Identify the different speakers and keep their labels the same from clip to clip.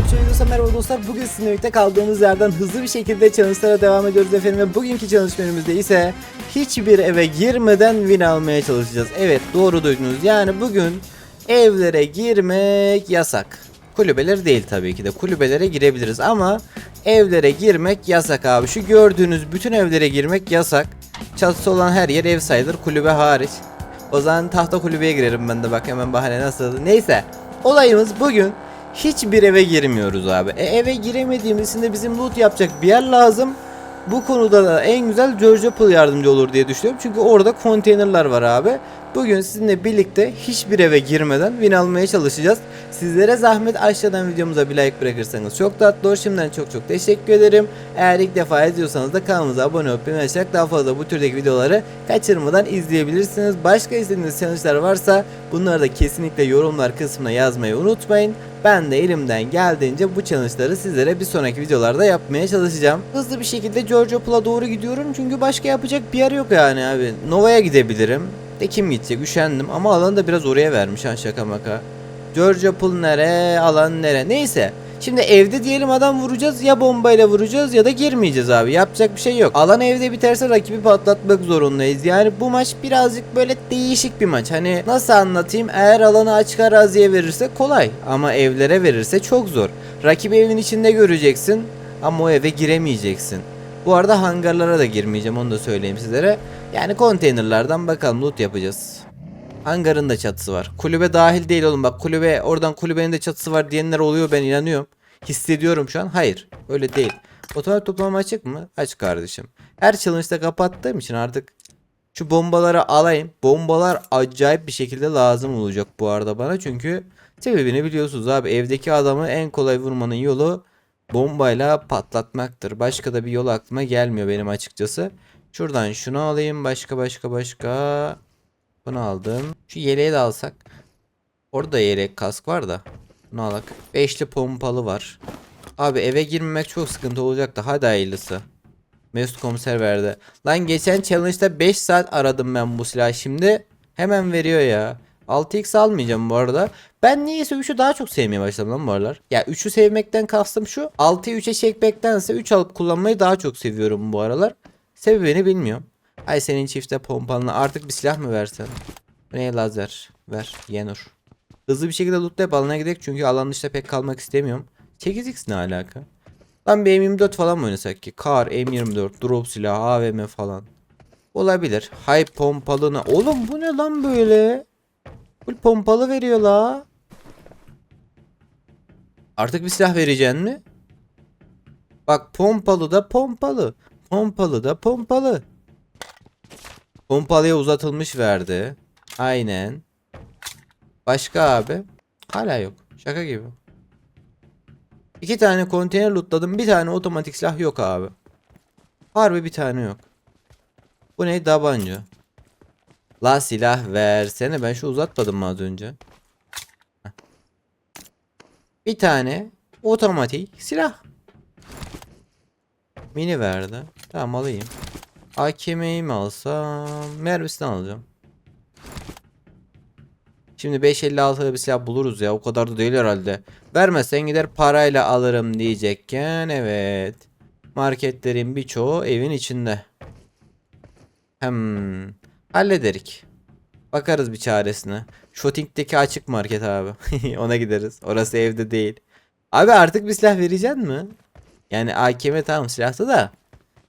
Speaker 1: Videosu merhaba dostlar. Bugün sizinle birlikte kaldığımız yerden hızlı bir şekilde challenge'lara devam ediyoruz efendim. Ve bugünkü challenge ise hiçbir eve girmeden win almaya çalışacağız. Evet doğru duydunuz. Yani bugün evlere girmek yasak. Kulübeler değil tabii ki de. Kulübelere girebiliriz ama evlere girmek yasak abi. Şu gördüğünüz bütün evlere girmek yasak. Çatısı olan her yer ev sayılır kulübe hariç. O zaman tahta kulübeye girerim ben de bak hemen bahane nasıl. Neyse olayımız bugün hiçbir eve girmiyoruz abi. E, eve giremediğimizde bizim loot yapacak bir yer lazım. Bu konuda da en güzel George Apple yardımcı olur diye düşünüyorum. Çünkü orada konteynerlar var abi. Bugün sizinle birlikte hiçbir eve girmeden win almaya çalışacağız. Sizlere zahmet aşağıdan videomuza bir like bırakırsanız çok tatlı olur. Şimdiden çok çok teşekkür ederim. Eğer ilk defa izliyorsanız da kanalımıza abone olup bildirim açarak daha fazla bu türdeki videoları kaçırmadan izleyebilirsiniz. Başka istediğiniz challenge'lar varsa bunları da kesinlikle yorumlar kısmına yazmayı unutmayın. Ben de elimden geldiğince bu challenge'ları sizlere bir sonraki videolarda yapmaya çalışacağım. Hızlı bir şekilde George Apple'a doğru gidiyorum çünkü başka yapacak bir yer yok yani abi. Nova'ya gidebilirim. De kim gidecek üşendim ama alanı da biraz oraya vermiş ha şaka maka. George Apple nere alan nere neyse. Şimdi evde diyelim adam vuracağız ya bombayla vuracağız ya da girmeyeceğiz abi. Yapacak bir şey yok. Alan evde biterse rakibi patlatmak zorundayız. Yani bu maç birazcık böyle değişik bir maç. Hani nasıl anlatayım? Eğer alanı açık araziye verirse kolay. Ama evlere verirse çok zor. Rakibi evin içinde göreceksin ama o eve giremeyeceksin. Bu arada hangarlara da girmeyeceğim onu da söyleyeyim sizlere. Yani konteynerlardan bakalım loot yapacağız. Hangarın da çatısı var. Kulübe dahil değil oğlum bak kulübe oradan kulübenin de çatısı var diyenler oluyor ben inanıyorum. Hissediyorum şu an. Hayır öyle değil. Otomatik toplama açık mı? Aç kardeşim. Her challenge'da kapattığım için artık şu bombaları alayım. Bombalar acayip bir şekilde lazım olacak bu arada bana çünkü sebebini biliyorsunuz abi evdeki adamı en kolay vurmanın yolu bombayla patlatmaktır. Başka da bir yol aklıma gelmiyor benim açıkçası. Şuradan şunu alayım başka başka başka. Bunu aldım. Şu yeleği de alsak. Orada yelek kask var da. Bunu alak. Beşli pompalı var. Abi eve girmemek çok sıkıntı olacaktı. Hadi hayırlısı. Mesut komiser verdi. Lan geçen challenge'da 5 saat aradım ben bu silahı şimdi. Hemen veriyor ya. 6x almayacağım bu arada. Ben niyeyse 3'ü daha çok sevmeye başladım lan bu aralar. Ya 3'ü sevmekten kastım şu. 6'yı 3'e çekmektense 3 alıp kullanmayı daha çok seviyorum bu aralar. Sebebini bilmiyorum. Ay senin çifte pompalına artık bir silah mı versen? Ne lazer? Ver Yenur. Hızlı bir şekilde lootlayıp alana gidelim çünkü alan dışında pek kalmak istemiyorum. 8x ne alaka? Lan bir M24 falan mı oynasak ki? Kar, M24, drop silahı, AVM falan. Olabilir. Hay pompalına. Oğlum bu ne lan böyle? Full pompalı veriyor la. Artık bir silah vereceksin mi? Bak pompalı da pompalı. Pompalı da pompalı. Pompalıya uzatılmış verdi. Aynen. Başka abi? Hala yok. Şaka gibi. İki tane konteyner lootladım. Bir tane otomatik silah yok abi. Harbi bir tane yok. Bu ne? Tabanca. La silah versene. Ben şu uzatmadım mı az önce? Bir tane otomatik silah. Mini verdi. Tamam alayım. AKM'yi mi alsam? Mermisini alacağım. Şimdi 5.56'da bir silah buluruz ya. O kadar da değil herhalde. Vermezsen gider parayla alırım diyecekken evet. Marketlerin birçoğu evin içinde. Hem hallederik. Bakarız bir çaresine. Shooting'deki açık market abi. Ona gideriz. Orası evde değil. Abi artık bir silah vereceksin mi? Yani AKM tamam silahta da.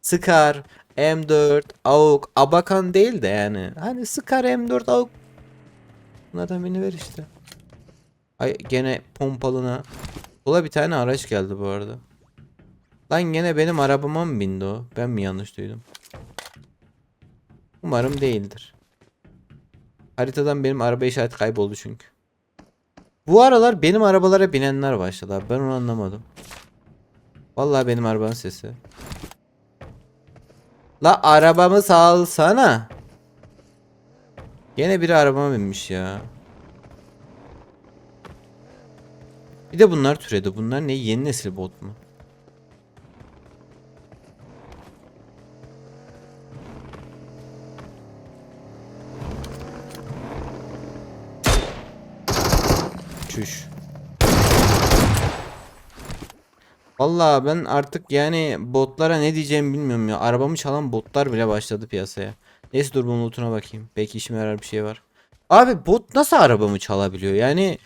Speaker 1: Scar, M4, AUK, Abakan değil de yani. Hani Scar, M4, AUK. Bunlardan birini ver işte. Ay gene pompalına. Sola bir tane araç geldi bu arada. Lan gene benim arabama mı bindi o? Ben mi yanlış duydum? Umarım değildir. Haritadan benim araba işareti kayboldu çünkü. Bu aralar benim arabalara binenler başladı abi. Ben onu anlamadım. Vallahi benim arabanın sesi. La arabamı salsana. Gene biri arabama binmiş ya. Bir de bunlar türedi. Bunlar ne? Yeni nesil bot mu? Vallahi ben artık yani botlara ne diyeceğimi bilmiyorum ya. Arabamı çalan botlar bile başladı piyasaya. Neyse dur bunun lootuna bakayım. Belki işime yarar bir şey var. Abi bot nasıl arabamı çalabiliyor? Yani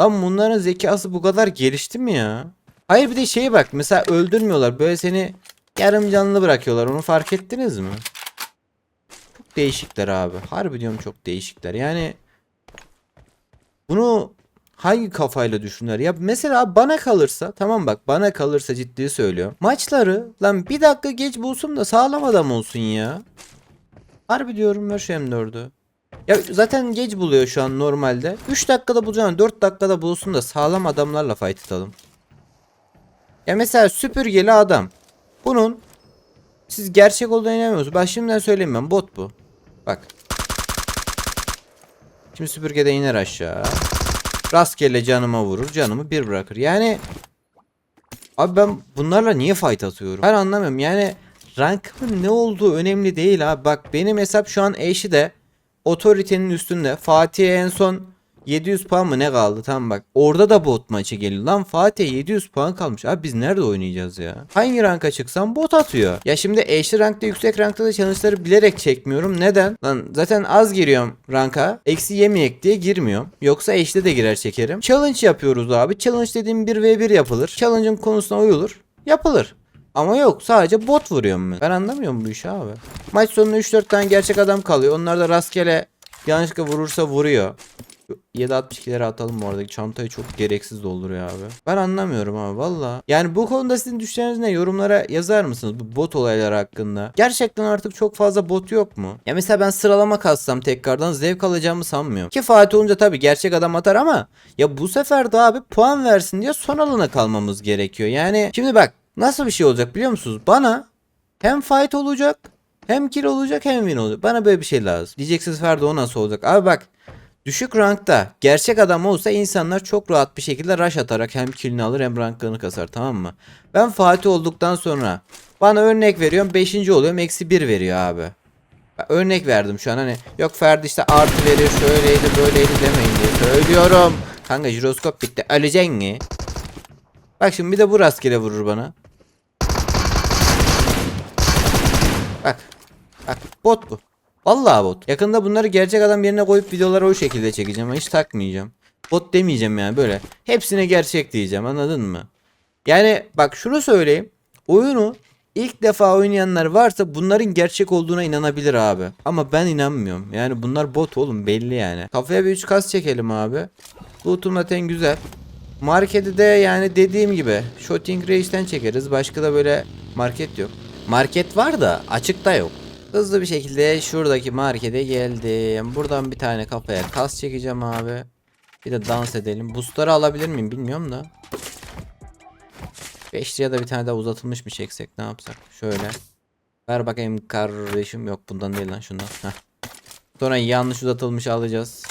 Speaker 1: lan bunların zekası bu kadar gelişti mi ya? Hayır bir de şeye bak mesela öldürmüyorlar. Böyle seni yarım canlı bırakıyorlar. Onu fark ettiniz mi? Çok değişikler abi. Harbi diyorum çok değişikler. Yani bunu hangi kafayla düşünürler? Ya mesela bana kalırsa tamam bak bana kalırsa ciddi söylüyorum. Maçları lan bir dakika geç bulsun da sağlam adam olsun ya. Harbi diyorum ver şu M4'ü. Ya zaten geç buluyor şu an normalde. 3 dakikada bulacağını 4 dakikada bulsun da sağlam adamlarla fight atalım. Ya mesela süpürgeli adam. Bunun siz gerçek olduğuna inanmıyorsunuz. Bak şimdiden söyleyeyim ben bot bu. Bak. Şimdi süpürgede iner aşağı. Rastgele canıma vurur. Canımı bir bırakır. Yani Abi ben bunlarla niye fight atıyorum? Ben anlamıyorum. Yani rankımın ne olduğu önemli değil abi. Bak benim hesap şu an eşi de otoritenin üstünde. Fatih'e en son 700 puan mı ne kaldı? Tamam bak. Orada da bot maçı geliyor. Lan Fatih 700 puan kalmış. Abi biz nerede oynayacağız ya? Hangi ranka çıksam bot atıyor. Ya şimdi eşli rankta yüksek rankta da challenge'ları bilerek çekmiyorum. Neden? Lan zaten az giriyorum ranka. Eksi yemeyek diye girmiyorum. Yoksa eşli de girer çekerim. Challenge yapıyoruz abi. Challenge dediğim 1v1 yapılır. Challenge'ın konusuna uyulur. Yapılır. Ama yok sadece bot vuruyorum ben. Ben anlamıyorum bu işi abi. Maç sonunda 3-4 tane gerçek adam kalıyor. Onlar da rastgele yanlışlıkla vurursa vuruyor. 7.62'lere atalım bu arada. Çantayı çok gereksiz dolduruyor abi. Ben anlamıyorum abi valla. Yani bu konuda sizin düşünceleriniz ne? Yorumlara yazar mısınız bu bot olayları hakkında? Gerçekten artık çok fazla bot yok mu? Ya mesela ben sıralama kassam tekrardan zevk alacağımı sanmıyorum. Ki Fatih olunca tabii gerçek adam atar ama ya bu sefer de abi puan versin diye son alana kalmamız gerekiyor. Yani şimdi bak nasıl bir şey olacak biliyor musunuz? Bana hem fight olacak hem kill olacak hem win olacak. Bana böyle bir şey lazım. Diyeceksiniz Ferdi o nasıl olacak? Abi bak Düşük rankta gerçek adam olsa insanlar çok rahat bir şekilde rush atarak hem killini alır hem rankını kasar tamam mı? Ben Fatih olduktan sonra bana örnek veriyorum 5. oluyorum eksi 1 veriyor abi. Ben örnek verdim şu an hani yok Ferdi işte artı veriyor şöyleydi böyleydi demeyin diye söylüyorum. Kanka jiroskop bitti öleceksin mi? Bak şimdi bir de bu rastgele vurur bana. Bak. Bak bot bu. Vallahi bot. Yakında bunları gerçek adam yerine koyup videoları o şekilde çekeceğim. Hiç takmayacağım. Bot demeyeceğim yani böyle. Hepsine gerçek diyeceğim anladın mı? Yani bak şunu söyleyeyim. Oyunu ilk defa oynayanlar varsa bunların gerçek olduğuna inanabilir abi. Ama ben inanmıyorum. Yani bunlar bot oğlum belli yani. Kafaya bir 3 kas çekelim abi. Loot'um zaten güzel. Marketi de yani dediğim gibi Shooting Range'den çekeriz. Başka da böyle market yok. Market var da açıkta yok. Hızlı bir şekilde şuradaki markete geldim. Buradan bir tane kafaya kas çekeceğim abi. Bir de dans edelim. Boostları alabilir miyim bilmiyorum da. 5 liraya da bir tane daha uzatılmış mı çeksek ne yapsak? Şöyle. Ver bakayım kardeşim. Yok bundan değil lan şundan. Heh. Sonra yanlış uzatılmış alacağız.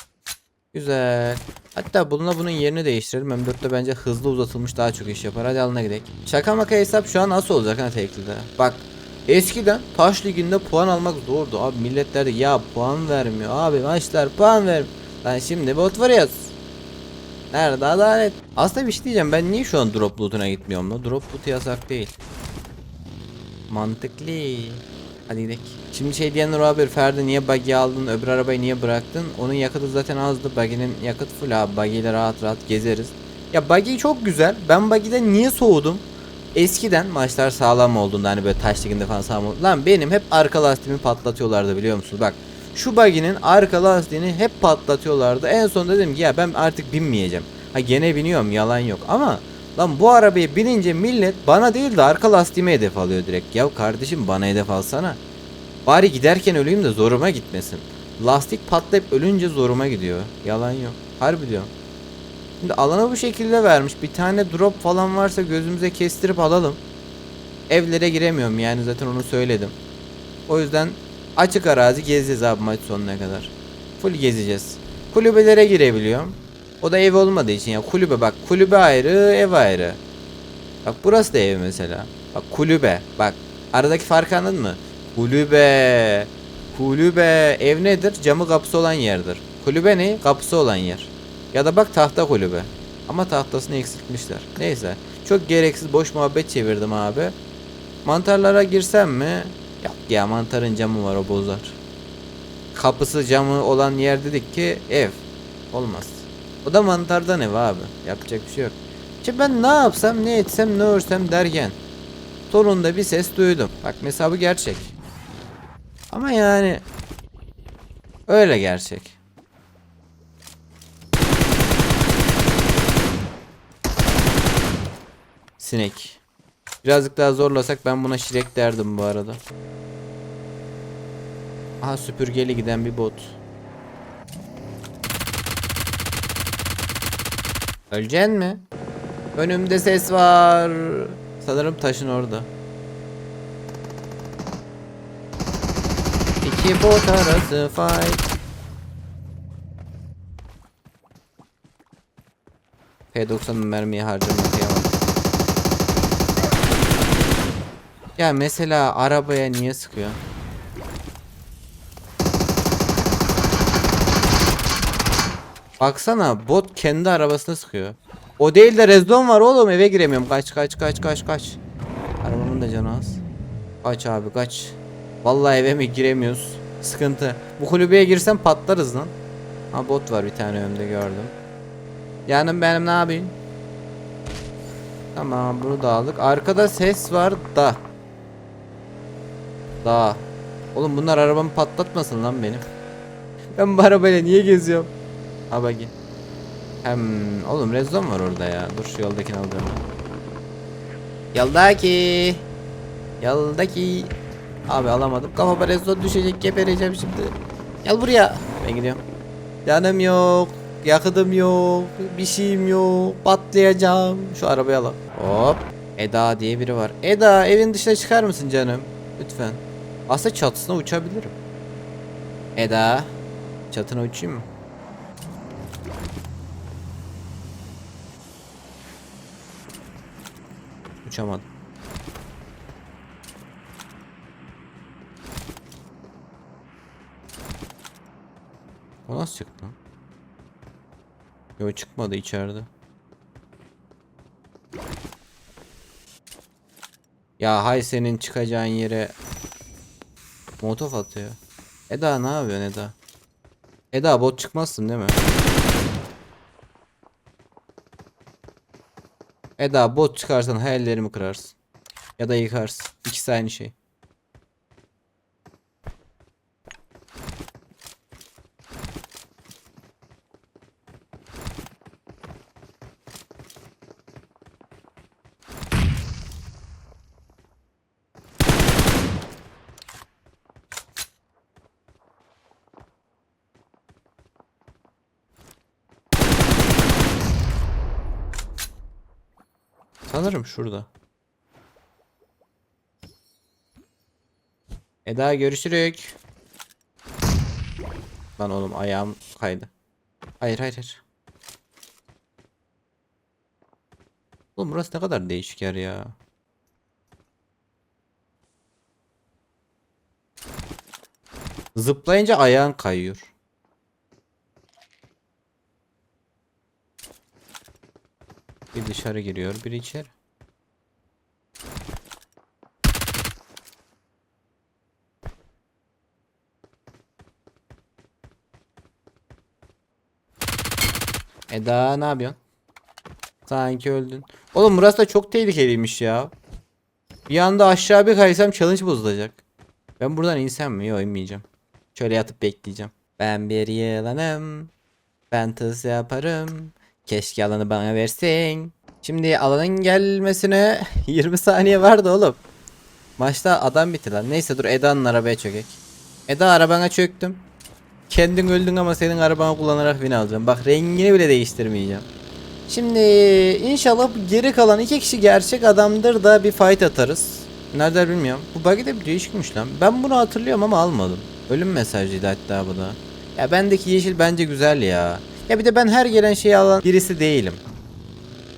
Speaker 1: Güzel. Hatta bununla bunun yerini değiştirelim. M4'te bence hızlı uzatılmış daha çok iş yapar. Hadi alına gidelim. Şaka maka hesap şu an nasıl olacak ha teklide? Bak Eskiden taş liginde puan almak zordu abi milletler ya puan vermiyor abi maçlar puan ver. Lan şimdi bot vuruyoruz. Nerede adalet? Aslında bir şey diyeceğim ben niye şu an drop loot'una gitmiyorum la? Drop loot yasak değil. Mantıklı. Hadi gidelim. Şimdi şey diyenler abi Ferdi niye buggy aldın öbür arabayı niye bıraktın? Onun yakıtı zaten azdı. Buggy'nin yakıt full abi. Buggy ile rahat rahat gezeriz. Ya buggy çok güzel. Ben buggy'den niye soğudum? Eskiden maçlar sağlam olduğunda hani böyle taş liginde falan sağlam oldu. Lan benim hep arka lastiğimi patlatıyorlardı biliyor musunuz? Bak şu buggy'nin arka lastiğini hep patlatıyorlardı. En son dedim ki ya ben artık binmeyeceğim. Ha gene biniyorum yalan yok ama lan bu arabaya binince millet bana değil de arka lastiğime hedef alıyor direkt. Ya kardeşim bana hedef alsana. Bari giderken öleyim de zoruma gitmesin. Lastik patlayıp ölünce zoruma gidiyor. Yalan yok. Harbi diyorum. Şimdi alana bu şekilde vermiş. Bir tane drop falan varsa gözümüze kestirip alalım. Evlere giremiyorum yani zaten onu söyledim. O yüzden açık arazi gezeceğiz abi maç sonuna kadar. Full gezeceğiz. Kulübelere girebiliyorum. O da ev olmadığı için ya kulübe bak kulübe ayrı ev ayrı. Bak burası da ev mesela. Bak kulübe bak aradaki farkı anladın mı? Kulübe. Kulübe ev nedir? Camı kapısı olan yerdir. Kulübe ne? Kapısı olan yer. Ya da bak tahta kulübe. Ama tahtasını eksiltmişler. Neyse. Çok gereksiz boş muhabbet çevirdim abi. Mantarlara girsem mi? Yok ya mantarın camı var o bozar. Kapısı camı olan yer dedik ki ev. Olmaz. O da mantardan ev abi. Yapacak bir şey yok. Şimdi ben ne yapsam ne etsem ne örsem derken. Sonunda bir ses duydum. Bak mesela bu gerçek. Ama yani öyle gerçek. Sinek. Birazcık daha zorlasak ben buna şirek derdim bu arada. Aha süpürgeli giden bir bot. Öleceksin mi? Önümde ses var. Sanırım taşın orada. İki bot arası fight. P90'ın mermiyi harcamak kıyamam. Ya mesela arabaya niye sıkıyor? Baksana bot kendi arabasına sıkıyor. O değil de rezon var oğlum eve giremiyorum. Kaç kaç kaç kaç kaç. Arabamın da canı az. Kaç abi kaç. Vallahi eve mi giremiyoruz. Sıkıntı. Bu kulübeye girsem patlarız lan. Ha bot var bir tane önümde gördüm. Yanım benim ne yapayım? Tamam bunu da aldık. Arkada ses var da. Da. Oğlum bunlar arabamı patlatmasın lan benim. Ben bu arabayla niye geziyorum? Ha bagi. Hem oğlum rezon var orada ya. Dur şu yoldakini alacağım. Yoldaki. Yoldaki. Abi alamadım. Kafama rezon düşecek gebereceğim şimdi. Gel buraya. Ben gidiyorum. Canım yok. Yakıtım yok. Bir şeyim yok. Patlayacağım. Şu arabayı alalım. Hop. Eda diye biri var. Eda evin dışına çıkar mısın canım? Lütfen. Aslında çatısına uçabilirim. Eda. Çatına uçayım mı? Uçamadım. O nasıl çıktı lan? Yo çıkmadı içeride. Ya hay senin çıkacağın yere Motof atıyor. Eda ne yapıyorsun Eda? Eda bot çıkmazsın değil mi? Eda bot çıkarsan hayallerimi kırarsın. Ya da yıkarsın. İkisi aynı şey. Sanırım şurada. Eda görüşürük. Lan oğlum ayağım kaydı. Hayır hayır hayır. Oğlum burası ne kadar değişik yer ya. Zıplayınca ayağın kayıyor. Bir dışarı giriyor, bir içeri. Eda ne yapıyorsun? Sanki öldün. Oğlum burası da çok tehlikeliymiş ya. Bir anda aşağı bir kaysam challenge bozulacak. Ben buradan insem mi? Yok inmeyeceğim. Şöyle yatıp bekleyeceğim. Ben bir yılanım. Ben tız yaparım. Keşke alanı bana versin. Şimdi alanın gelmesine 20 saniye vardı oğlum. Maçta adam bitti lan. Neyse dur Eda'nın arabaya çökek. Eda arabana çöktüm. Kendin öldün ama senin arabanı kullanarak win alacağım. Bak rengini bile değiştirmeyeceğim. Şimdi inşallah geri kalan iki kişi gerçek adamdır da bir fight atarız. Nerede bilmiyorum. Bu bug'i de bir değişikmiş lan. Ben bunu hatırlıyorum ama almadım. Ölüm mesajıydı hatta bu da. Ya bendeki yeşil bence güzel ya. Ya bir de ben her gelen şeyi alan birisi değilim.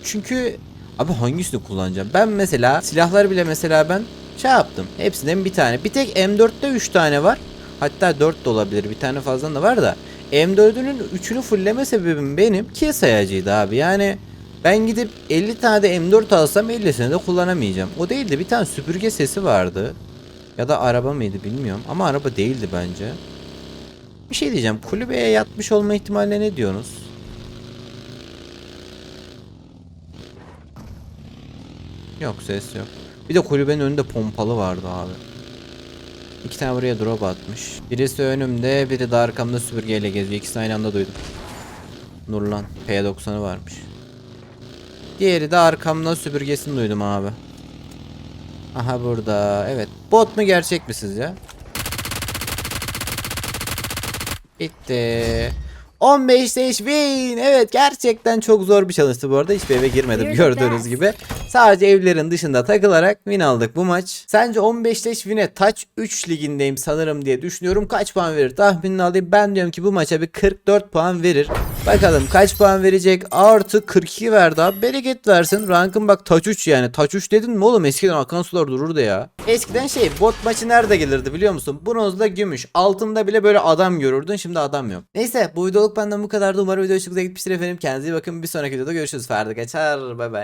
Speaker 1: Çünkü abi hangisini kullanacağım? Ben mesela silahlar bile mesela ben şey yaptım. Hepsinden bir tane. Bir tek M4'te 3 tane var. Hatta 4 de olabilir. Bir tane fazla da var da. M4'ünün 3'ünü fullleme sebebim benim kill sayacıydı abi. Yani Ben gidip 50 tane de M4 alsam 50'sini de kullanamayacağım. O değil de bir tane süpürge sesi vardı. Ya da araba mıydı bilmiyorum. Ama araba değildi bence. Bir şey diyeceğim. Kulübeye yatmış olma ihtimaline ne diyorsunuz? Yok ses yok. Bir de kulübenin önünde pompalı vardı abi. İki tane buraya drop atmış. Birisi önümde, biri de arkamda süpürgeyle geziyor. İkisini aynı anda duydum. Nurlan P90'ı varmış. Diğeri de arkamda süpürgesini duydum abi. Aha burada. Evet. Bot mu gerçek mi sizce? Bitti. 15 stage win. Evet gerçekten çok zor bir çalıştı bu arada. Hiçbir eve girmedim gördüğünüz gibi. Sadece evlerin dışında takılarak win aldık bu maç. Sence 15 stage win'e Touch 3 ligindeyim sanırım diye düşünüyorum. Kaç puan verir tahminini alayım. Ben diyorum ki bu maça bir 44 puan verir. Bakalım kaç puan verecek? Artı 42 verdi abi. Bereket versin. Rankın bak Touch 3 yani. Touch 3 dedin mi oğlum? Eskiden akan sular dururdu ya. Eskiden şey bot maçı nerede gelirdi biliyor musun? Bronzla gümüş. Altında bile böyle adam görürdün. Şimdi adam yok. Neyse bu videoluk benden bu kadardı. Umarım video hoşunuza gitmiştir efendim. Kendinize iyi bakın. Bir sonraki videoda görüşürüz. Ferdi Kaçar. Bay bay.